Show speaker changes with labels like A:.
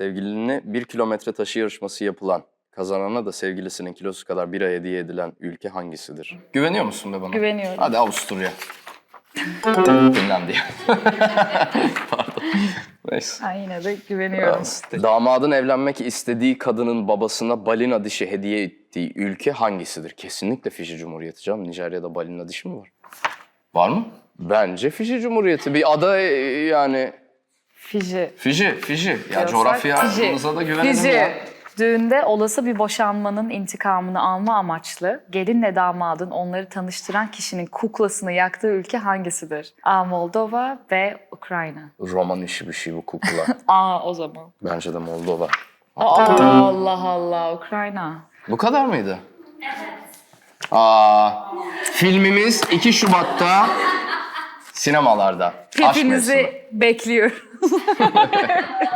A: Sevgilini bir kilometre taşı yarışması yapılan, kazanana da sevgilisinin kilosu kadar bira hediye edilen ülke hangisidir? Güveniyor musun be bana?
B: Güveniyorum.
A: Hadi Avusturya. Finlandiya. Pardon. Neyse.
B: Ben yine de güveniyorum.
A: Damadın evlenmek istediği kadının babasına balina dişi hediye ettiği ülke hangisidir? Kesinlikle Fiji Cumhuriyeti canım. Nijerya'da balina dişi mi var? Var mı? Bence Fiji Cumhuriyeti. Bir ada e, yani.
B: Fiji.
A: Fiji, Fiji. Ya
B: diyorsak
A: coğrafyamıza da güvenelim
B: Fiji.
A: ya.
B: Düğünde olası bir boşanmanın intikamını alma amaçlı gelinle damadın onları tanıştıran kişinin kuklasını yaktığı ülke hangisidir? A. Moldova B. Ukrayna.
A: Roman işi bir şey bu kukla.
B: A. O zaman.
A: Bence de Moldova.
B: Aa, Allah Allah Ukrayna.
A: Bu kadar mıydı? Aa, filmimiz 2 Şubat'ta sinemalarda.
B: Hepinizi bekliyorum.